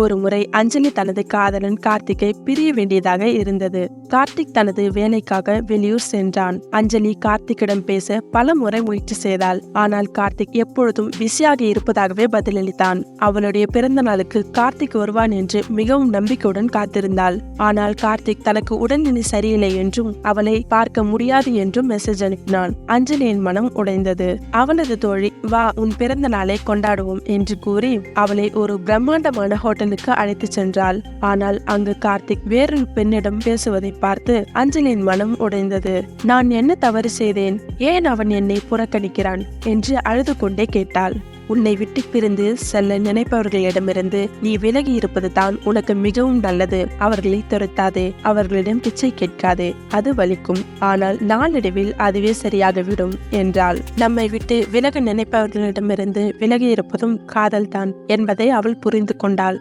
ஒரு முறை அஞ்சலி தனது காதலன் கார்த்திக்கை பிரிய வேண்டியதாக இருந்தது. கார்த்திக் தனது வேலைக்காக வெளியூர் சென்றான். அஞ்சலி கார்த்திக்கிடம் பேச பல முறை முயற்சி செய்தாள். ஆனால் கார்த்திக் எப்பொழுதும் பிஸியாக இருப்பதாகவே பதிலளித்தான். அவளுடைய பிறந்த நாளுக்கு கார்த்திக் வருவான் என்று மிகவும் நம்பிக்கையுடன் காத்திருந்தாள். ஆனால் கார்த்திக் தனக்கு உடல்நிலை சரியில்லை என்றும் அவளை பார்க்க முடியாது என்றும் மெசேஜ் அனுப்பினான். அஞ்சலியின் மனம் உடைந்தது. அவனது தோழி வா உன் பிறந்த நாளை கொண்டாடுவோம் என்று கூறி அவளை ஒரு பிரம்மாண்டமான ஹோட்டல் ஹோட்டலுக்கு அழைத்து சென்றாள். ஆனால் அங்கு கார்த்திக் வேறொரு பெண்ணிடம் பேசுவதை பார்த்து அஞ்சலியின் மனம் உடைந்தது. நான் என்ன தவறு செய்தேன்? ஏன் அவன் என்னை புறக்கணிக்கிறான்? என்று அழுது கொண்டே கேட்டாள். உன்னை விட்டு பிரிந்து செல்ல நினைப்பவர்களிடமிருந்து நீ விலகி இருப்பது தான் உனக்கு மிகவும் நல்லது. அவர்களை துரத்தாதே. அவர்களிடம் பிச்சை கேட்காதே. அது வலிக்கும். ஆனால் நாளடைவில் அதுவே சரியாகிவிடும் என்றாள். நம்மை விட்டு விலக நினைப்பவர்களிடமிருந்து விலகி இருப்பதும் காதல்தான் என்பதை அவள் புரிந்து கொண்டாள்.